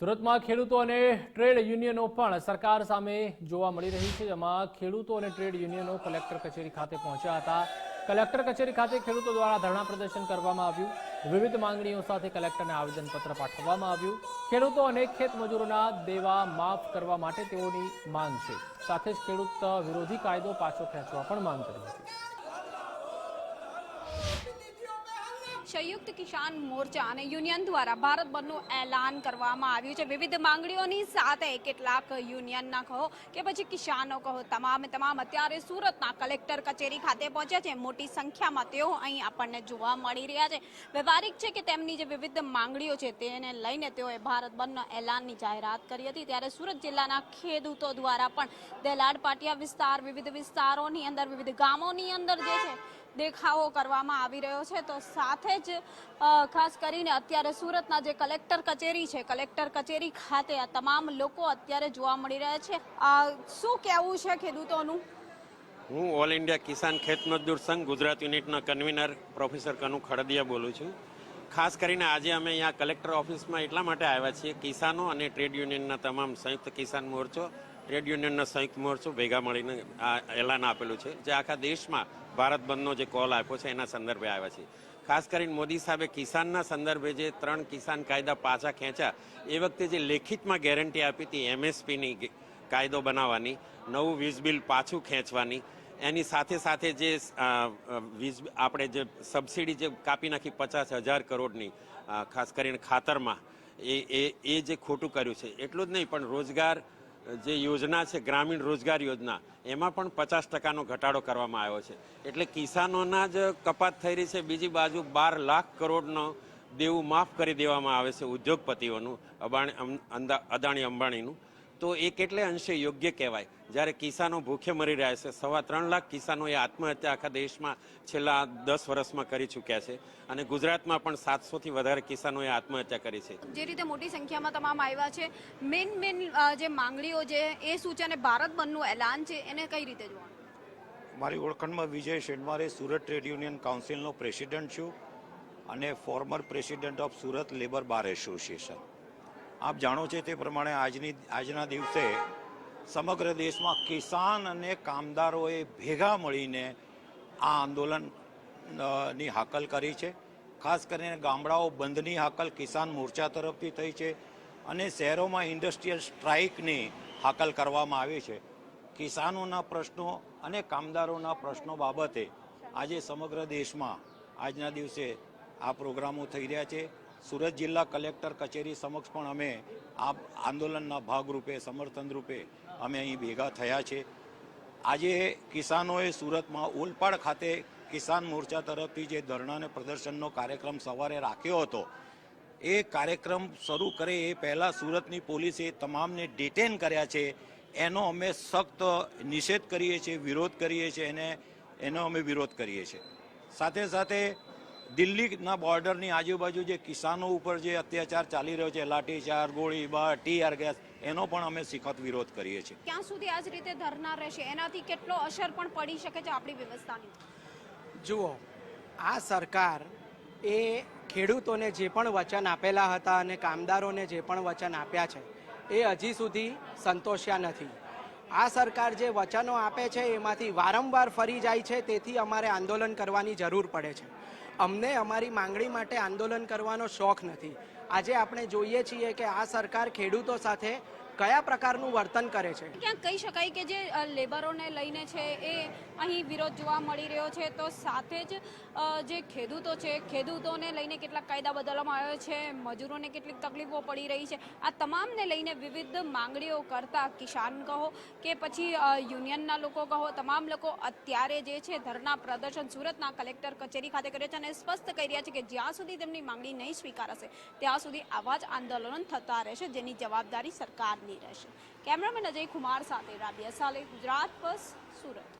સુરતમાં ખેડૂતો અને ટ્રેડ યુનિયનો પણ સરકાર સામે જોવા મળી રહી છે. જેમાં ખેડૂતો અને ટ્રેડ યુનિયનો કલેક્ટર કચેરી ખાતે પહોંચ્યા હતા. કલેક્ટર કચેરી ખાતે ખેડૂતો દ્વારા ધરણા પ્રદર્શન કરવામાં આવ્યું. વિવિધ માંગણીઓ સાથે કલેક્ટરને આવેદનપત્ર પાઠવવામાં આવ્યું. ખેડૂતો અને ખેત મજૂરોના દેવા માફ કરવા માટે તેઓની માંગ છે. સાથે જ ખેડૂત વિરોધી કાયદો પાછો ખેંચવા પણ માંગ કરી હતી. સંયુક્ત કિસાન મોરચા અને યુનિયન દ્વારા ભારત બંધનું એલાન કરવામાં આવ્યું છે. વિવિધ માંગણીઓની સાથે કેટલાક યુનિયનના કહો કે પછી કિસાનો કહો, તમામે તમામ અત્યારે સુરતના કલેક્ટર કચેરી ખાતે પહોંચ્યા છે. મોટી સંખ્યામાં તેઓ અહીં આપણને જોવા મળી રહ્યા છે. વ્યવહારિક છે કે તેમની જે વિવિધ માંગણીઓ છે તેને લઈને તેઓએ ભારત બંધના એલાનની જાહેરાત કરી હતી. ત્યારે સુરત જિલ્લાના ખેડૂતો દ્વારા પણ દેલાડ પાટિયા વિસ્તાર, વિવિધ વિસ્તારોની અંદર, વિવિધ ગામોની અંદર જે છે દેખાવો કરવામાં આવી રહ્યો છે. તો સાથે જ ખાસ કરીને અત્યારે સુરતના જે કલેક્ટર કચેરી છે, કલેક્ટર કચેરી ખાતે આ તમામ લોકો અત્યારે જોવા મળી રહ્યા છે. શું કહેવું છે ખેડૂતોનું? હું ઓલ ઇન્ડિયા કિસાન ખેત મજદૂર સંઘ ગુજરાત યુનિટના કન્વીનર પ્રોફેસર કનુ ખડદિયા બોલું છું. ખાસ કરીને આજે અમે અહીંયા કલેક્ટર ઓફિસમાં એટલા માટે આવ્યા છીએ, કિસાનો અને ટ્રેડ યુનિયનના તમામ સંયુક્ત કિસાન મોરચો, ટ્રેડ યુનિયનનો સંયુક્ત મોરચો ભેગા મળીને આ એલાન આપેલું છે. જે આખા દેશમાં ભારત બંધનો જે કોલ આપ્યો છે, એના સંદર્ભે આવ્યા છે ખાસ કરીને મોદી સાહેબે કિસાનના સંદર્ભે જે ત્રણ કિસાન કાયદા પાછા ખેંચ્યા, એ વખતે જે લેખિતમાં ગેરંટી આપી હતી એમએસપીની કાયદો બનાવવાની, નવું વીજ બિલ પાછું ખેંચવાની, એની સાથે સાથે જે વીજ, આપણે જે સબસિડી જે કાપી નાખી પચાસ હજાર કરોડની ખાસ કરીને ખાતરમાં એ એ જે ખોટું કર્યું છે, એટલું જ નહીં, પણ રોજગાર જે યોજના છે, ગ્રામીણ રોજગાર યોજના, એમાં પણ પચાસ ટકાનો ઘટાડો કરવામાં આવ્યો છે. એટલે કિસાનોના જ કપાત થઈ રહી છે. બીજી બાજુ બાર લાખ કરોડનો દેવું માફ કરી દેવામાં આવે છે ઉદ્યોગપતિઓનું, અબાણી અંદા- અદાણી અંબાણીનું. તો એ કેટલે અંશે યોગ્ય કહેવાય? જ્યારે કિસાનો ભૂખે મરી રહ્યા છે સવા ત્રણ લાખ કિસાનોએ આત્મહત્યા આખા દેશમાં છેલ્લા દસ વર્ષમાં કરી ચૂક્યા છે અને ગુજરાતમાં પણ સાતસોથી વધારે કિસાનોએ આત્મહત્યા કરી છે. જે રીતે મોટી સંખ્યામાં તમામ આવ્યા છે મેન મેન જે માંગણીઓ છે એ શું છે અને ભારત બંધનું એલાન છે એને કઈ રીતે જોવાનું? મારી ઓળખાણમાં વિજય શેડમારે સુરત ટ્રેડ યુનિયન કાઉન્સિલનો પ્રેસિડન્ટ છું અને former president of Surat labour bar association. આપ જાણો છો તે પ્રમાણે આજની, આજના દિવસે સમગ્ર દેશમાં કિસાન અને કામદારોએ ભેગા મળીને આ આંદોલનની હાકલ કરી છે. ખાસ કરીને ગામડાઓ બંધની હાકલ કિસાન મોરચા તરફથી થઈ છે અને શહેરોમાં ઇન્ડસ્ટ્રીયલ સ્ટ્રાઇકની હાકલ કરવામાં આવી છે. કિસાનોના પ્રશ્નો અને કામદારોના પ્રશ્નો બાબતે આજે સમગ્ર દેશમાં આજના દિવસે આ પ્રોગ્રામો થઈ રહ્યા છે. સુરત જિલ્લા કલેક્ટર કચેરી સમક્ષ પણ અમે આ આંદોલનના ભાગરૂપે સમર્થન રૂપે અમે અહીં ભેગા થયા છે. આજે કિસાનોએ સુરતમાં ઓલપાડ ખાતે કિસાન મોરચા તરફથી જે ધરણાને પ્રદર્શનનો કાર્યક્રમ સવારે રાખ્યો હતો, એ કાર્યક્રમ શરૂ કરે એ પહેલાં સુરતની પોલીસે તમામને ડિટેન કર્યા છે. એનો અમે સખ્ત નિષેધ કરીએ છીએ, વિરોધ કરીએ છીએ એને એનો અમે વિરોધ કરીએ છીએ. સાથે સાથે દિલ્હીના બોર્ડરની આજુબાજુ જે કિસાનો ઉપર જે અત્યાચાર ચાલી રહ્યો છે લાઠીચાર ગોળીબાર ટીઆર ગેસ એનો પણ અમે સખત વિરોધ કરીએ છીએ. ક્યાં સુધી આ જ રીતે ધરના રહેશે? એનાથી કેટલો અસર પણ પડી શકે છે આપણી વ્યવસ્થાની? જુઓ આ સરકાર એ ખેડૂતોને જે પણ વચન આપેલા હતા અને કામદારોને જે પણ વચન આપ્યા છે એ હજી સુધી સંતોષ્યા નથી. આ સરકાર જે વચનો આપે છે એમાંથી વારંવાર ફરી જાય છે તેથી અમારે આંદોલન કરવાની જરૂર પડે છે. અમને અમારી માંગણી માટે આંદોલન કરવાનો શોખ નથી. આજે આપણે જોઈએ છીએ કે આ સરકાર ખેડૂતો સાથે કયા પ્રકારનું વર્તન કરે છે? ક્યાંક કહી શકાય કે જે લેબરોને લઈને છે એ અહીં વિરોધ જોવા મળી રહ્યો છે, તો સાથે જ જે ખેડૂતો છે, ખેડૂતોને લઈને કેટલાક કાયદા બદલવામાં આવ્યો છે, મજૂરોને કેટલીક તકલીફો પડી રહી છે. આ તમામને લઈને વિવિધ માંગણીઓ કરતા કિસાન કહો કે પછી યુનિયનના લોકો કહો, તમામ લોકો અત્યારે જે છે ધરના પ્રદર્શન સુરતના કલેક્ટર કચેરી ખાતે કરે છે અને સ્પષ્ટ કહી રહ્યા છે કે જ્યાં સુધી તેમની માંગણી નહીં સ્વીકારાશે, ત્યાં સુધી આવા જ આંદોલન થતા રહેશે જેની જવાબદારી સરકારની રહેશે. કેમેરામેન અજય કુમાર સાથે રાબિયા સાલે ગુજરાત બસ સુરત.